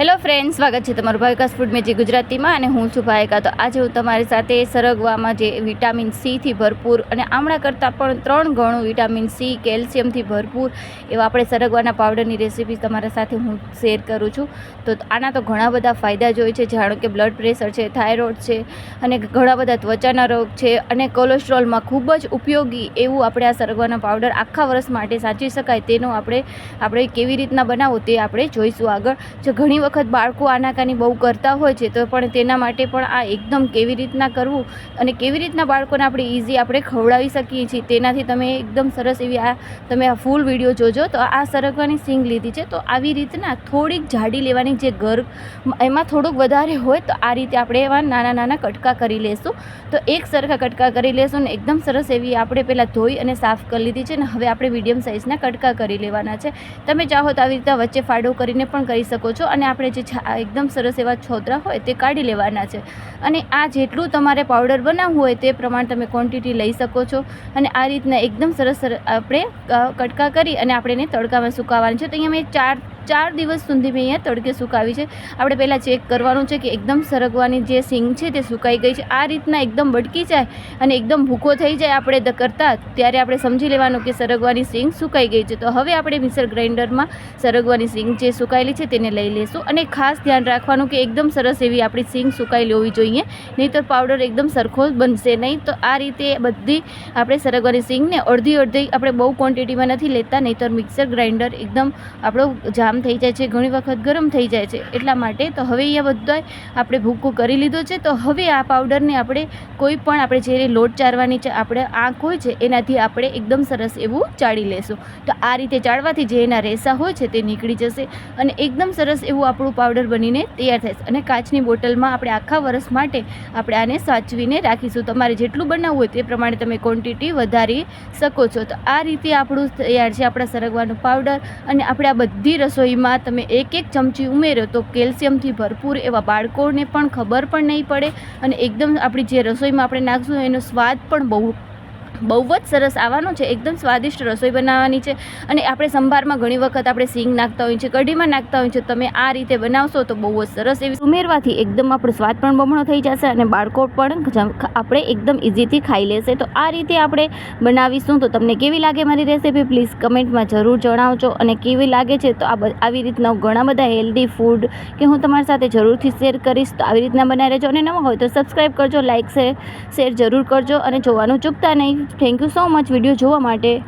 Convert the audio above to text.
Hello friend સ્વાગત છે તમારું ભાવિકાસ ફૂડ મેજી ગુજરાતીમાં અને હું છું ભાવિકા. તો આજે હું તમારી સાથે સરગવામાં જે વિટામિન સીથી ભરપૂર અને આમળા કરતાં પણ ત્રણ ગણું વિટામિન સી કેલ્શિયમથી ભરપૂર એવા આપણે સરગવાના પાવડરની રેસીપી તમારા સાથે હું શેર કરું છું. તો આના તો ઘણા બધા ફાયદા જ હોય છે, જાણો કે બ્લડ પ્રેશર છે થાઇરોઇડ છે અને ઘણા બધા ત્વચાના રોગ છે અને કોલેસ્ટ્રોલમાં ખૂબ જ ઉપયોગી એવું આપણે આ સરગવાના પાવડર આખા વર્ષ માટે સાચવી શકાય તેનો આપણે આપણે કેવી રીતના બનાવવું તે આપણે જોઈશું આગળ. જો ઘણી વખત બાળકો આનાકાની બહુ કરતા હોય છે, તો પણ તેના માટે પણ આ એકદમ કેવી રીતના કરવું અને કેવી રીતના બાળકોને આપણે ઇઝી આપણે ખવડાવી શકીએ છીએ, તેનાથી તમે એકદમ સરસ એવી આ તમે આ ફૂલ વીડિયો જોજો. તો આ સરગવાની સિંગ લીધી છે, તો આવી રીતના થોડીક જાડી લેવાની જે ઘર એમાં થોડુંક વધારે હોય, તો આ રીતે આપણે એવા નાના નાના કટકા કરી લેશું. તો એક સરખા કટકા કરી લેશું ને એકદમ સરસ એવી આપણે પહેલાં ધોઈ અને સાફ કરી લીધી છે ને હવે આપણે મીડિયમ સાઇઝના કટકા કરી લેવાના છે. તમે ચાહો તો આવી રીતે વચ્ચે ફાડો કરીને પણ કરી શકો છો અને આપણે જે છા- એકદમ સરસ એવા છોતરા હોય તે કાઢી લેવાના છે. અને આ જેટલું તમારે પાવડર બનાવવું હોય તે પ્રમાણે તમે ક્વોન્ટિટી લઈ શકો છો. અને આ રીતના એકદમ સરસ સર- આપણે કટકા કરી અને આપણે એને તડકામાં સુકાવવાનું છે. તો અહીંયા મેં ચાર ચાર દિવસ સુધી મેં અહીંયા તડકે સુકાવી છે. આપણે પહેલાં ચેક કરવાનું છે કે એકદમ સરગવાની જે સિંગ છે તે સુકાઈ ગઈ છે. આ રીતના એકદમ બટકી જાય અને એકદમ ભૂકો થઈ જાય આપણે કરતાં ત્યારે આપણે સમજી લેવાનું કે સરગવાની સિંગ સુકાઈ ગઈ છે. તો હવે આપણે મિક્સર ગ્રાઇન્ડરમાં સરગવાની સિંગ જે સુકાયેલી છે તેને લઈ લેશું અને ખાસ ધ્યાન રાખવાનું કે એકદમ સરસ એવી આપણી સિંગ સુકાઈ હોવી જોઈએ. નહીં તો પાવડર એકદમ સરખો બનશે નહીં. તો આ રીતે બધી આપણે સરગવાની સિંગને અડધી અડધી આપણે બહુ ક્વોન્ટિટીમાં નથી લેતા. નહીં તો મિક્સર ગ્રાઇન્ડર એકદમ આપણો જામ થઈ જાય છે, ઘણી વખત ગરમ થઈ જાય છે. એટલા માટે તો હવે એ બધાય આપણે ભૂકો કરી લીધો છે. તો હવે આ પાવડરને આપણે કોઈ પણ આપણે જે લોટ ચાળવાની છે, આપણે આંખ હોય છે, એનાથી આપણે એકદમ સરસ એવું ચાળી લેશું. તો આ રીતે ચાળવાથી જે એના રેસા હોય છે, તે નીકળી જશે અને એકદમ સરસ એવું આપણું પાવડર બનીને તૈયાર થશે. અને કાચની બોટલમાં આપણે આખા વર્ષ માટે આપણે આને સાચવીને રાખીશું. તમારે જેટલું બનાવવું હોય તે પ્રમાણે તમે ક્વોન્ટિટી વધારી શકો છો. તો આ રીતે આપણું તૈયાર છે, આપણા સરગવાનું પાવડર અને આપણે આ બધી રસોઈમાં તમે એક એક ચમચી ઉમેરો તો કેલ્શિયમથી ભરપૂર એવા બાળકોને પણ ખબર પણ નહીં પડે અને એકદમ આપણી જે રસોઈમાં આપણે નાખશું એનો સ્વાદ પણ બહુ બહુ જ સરસ આવવાનો છે, એકદમ સ્વાદિષ્ટ રસોઈ બનાવવાની છે. અને આપણે સંભારમાં ઘણી વખત આપણે સિંગ નાખતા હોઈએ છીએ, કઢીમાં નાખતા હોઈએ છીએ, તમે આ રીતે બનાવશો તો બહુ જ સરસ એવી ઉમેરવાથી એકદમ આપણો સ્વાદ પણ બમણો થઈ જશે અને બાળકો પણ આપણે એકદમ ઇઝીથી ખાઈ લેશે. તો આ રીતે આપણે બનાવીશું તો તમને કેવી લાગે મારી રેસીપી પ્લીઝ કમેન્ટમાં જરૂર જણાવજો. અને કેવી લાગે છે તો આ આવી રીતના ઘણા બધા હેલ્ધી ફૂડ કે હું તમારી સાથે જરૂરથી શેર કરીશ તો આવી રીતના બનાવી રહેજો. અને નવા હોય તો સબસ્ક્રાઈબ કરજો લાઇક શેર શેર જરૂર કરજો અને જોવાનું ચૂકતા નહીં. Thank you so much video જોવા માટે.